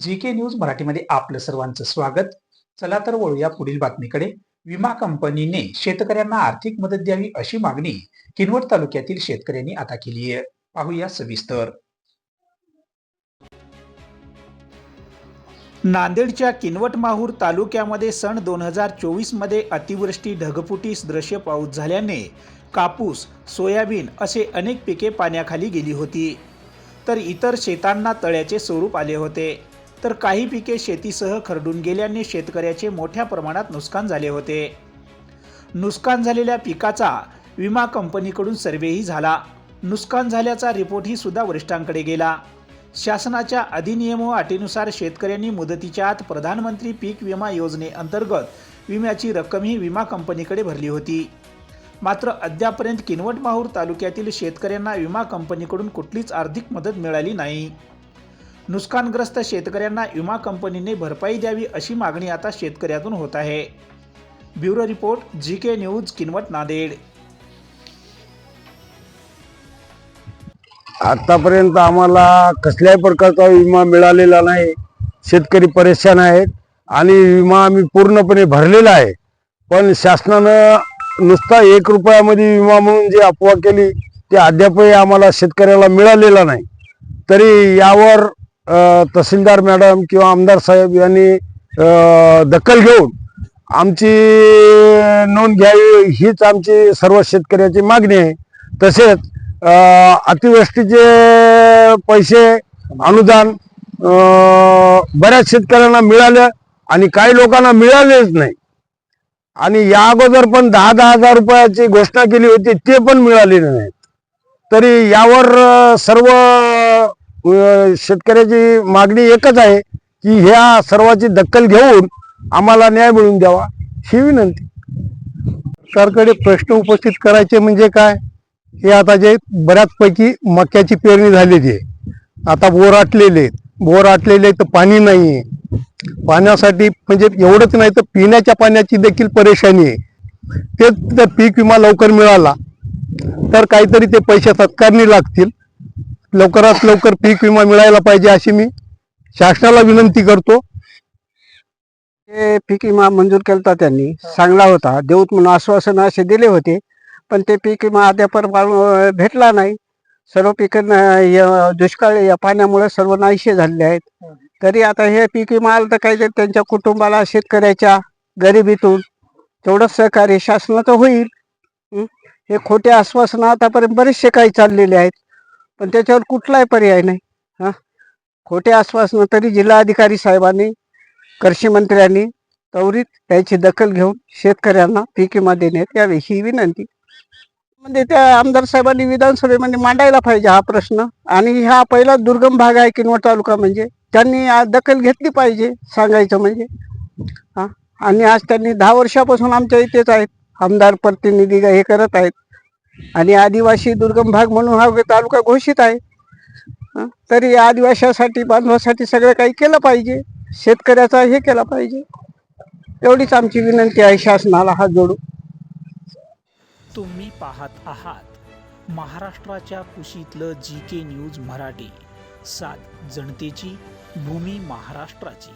जी K news मराठीमध्ये आपलं सर्वांचं स्वागत. चला तर वळूया पुढील बातमीकडे. विमा कंपनीने शेतकऱ्यांना आर्थिक मदत द्यावी अशी मागणी किनवट तालुक्यातील शेतकऱ्यांनी आता केली आहे. पाहूया सविस्तर. नांदेडच्या किनवट माहूर तालुक्यामध्ये सन दोन हजार चोवीसमध्ये अतिवृष्टी ढगफुटीस दृश्य पाऊस झाल्याने कापूस सोयाबीन असे अनेक पिके पाण्याखाली गेली होती. तर इतर शेतांना तळ्याचे स्वरूप आले होते. तर काही पिके शेतीसह खरडून गेल्याने शेतकऱ्याचे मोठ्या प्रमाणात नुकसान झाले होते. नुकसान झालेल्या पिकाचा विमा कंपनीकडून सर्वेही झाला. नुकसान झाल्याचा रिपोर्टही सुद्धा वरिष्ठांकडे गेला. शासनाच्या अधिनियम व अटीनुसार शेतकऱ्यांनी मुदतीच्या आत प्रधानमंत्री पीक विमा योजनेअंतर्गत विम्याची रक्कमही विमा कंपनीकडे भरली होती. मात्र अद्यापर्यंत किनवट माहूर तालुक्यातील शेतकऱ्यांना विमा कंपनीकडून कुठलीच आर्थिक मदत मिळाली नाही. नुकसानग्रस्त शेतकऱ्यांना विमा कंपनीने भरपाई द्यावी अशी मागणी आता शेतकऱ्यातून होत आहे. Bureau report G K news Kinwat Nanded. आतापर्यंत आम्हाला कसल्याही प्रकारचा विमा मिळालेला नाही. शेतकरी परेशान आहेत आणि विमा आम्ही पूर्णपणे भरलेला आहे. पण शासनानं नुसता एक रुपयामध्ये विमा म्हणून जी अफवा केली ते अद्यापही आम्हाला शेतकऱ्याला मिळालेला नाही. तरी यावर तहसीलदार मॅडम किंवा आमदार साहेब यांनी दखल घेऊन आमची नोंद घ्यावी हीच आमची सर्व शेतकऱ्याची मागणी आहे. तसेच अतिवृष्टीचे पैसे अनुदान बऱ्याच शेतकऱ्यांना मिळालं आणि काही लोकांना मिळालेच नाही. आणि या अगोदर पण दहा दहा हजार रुपयाची घोषणा केली होती ते पण मिळालेली नाही तरी यावर सर्व शेतकऱ्याची मागणी एकच आहे की ह्या सर्वाची दखल घेऊन आम्हाला न्याय मिळवून द्यावा ही विनंती. सरकारकडे प्रश्न उपस्थित करायचे म्हणजे काय? हे आता जे बऱ्याचपैकी मक्याची पेरणी झालेली आहे. आता बोर आटलेले आहेत. बोर आटलेले आहेत, तर पाणी नाही आहे पाण्यासाठी म्हणजे एवढंच नाही तर पिण्याच्या पाण्याची देखील परेशानी आहे. तेच जर पीक विमा लवकर मिळाला तर काहीतरी ते पैसे सत्कारणी लागतील. लवकरात लवकर पीक विमा मिळायला पाहिजे अशी मी शासनाला विनंती करतो. ते पीक विमा मंजूर केला त्यांनी. चांगला होता. देऊत म्हणून आश्वासन असे दिले होते. पण ते पीक विमा अद्याप भेटला नाही. सर्व पिकं दुष्काळ या पाण्यामुळे सर्व नाहीशे झालेले आहेत. तरी आता हे पीक विमा आलं तर काहीतरी त्यांच्या कुटुंबाला शेतकऱ्याच्या गरिबीतून तेवढंच सहकार्य शासनाचं होईल. हे खोटे आश्वासन आतापर्यंत बरेचसे काही चाललेले आहेत. पण त्याच्यावर कुठलाही पर्याय नाही. हा? खोटे आश्वासनं तरी जिल्हाधिकारी साहेबांनी कृषी मंत्र्यांनी त्वरित त्याची दखल घेऊन शेतकऱ्यांना पीक विमा देण्यात यावी ही विनंती. म्हणजे त्या आमदार साहेबांनी विधानसभेमध्ये मांडायला पाहिजे हा प्रश्न. आणि हा पहिला दुर्गम भाग आहे किनवट तालुका म्हणजे त्यांनी दखल घेतली पाहिजे सांगायचं म्हणजे. हा? आणि आज त्यांनी दहा वर्षापासून आमच्या इथेच आहेत. आमदार प्रतिनिधी हे करत आहेत. आणि आदिवासी दुर्गम भाग म्हणून हा तालुका घोषित आहे. तरी आदिवाशासाठी बांधवासाठी सगळं काही केलं पाहिजे. शेतकऱ्याचा हे केला पाहिजे. एवढीच आमची विनंती आहे शासनाला हात जोडू तुम्ही पाहत आहात महाराष्ट्राच्या कुशीतलं जी के न्यूज मराठी. सात जनतेची भूमी महाराष्ट्राची.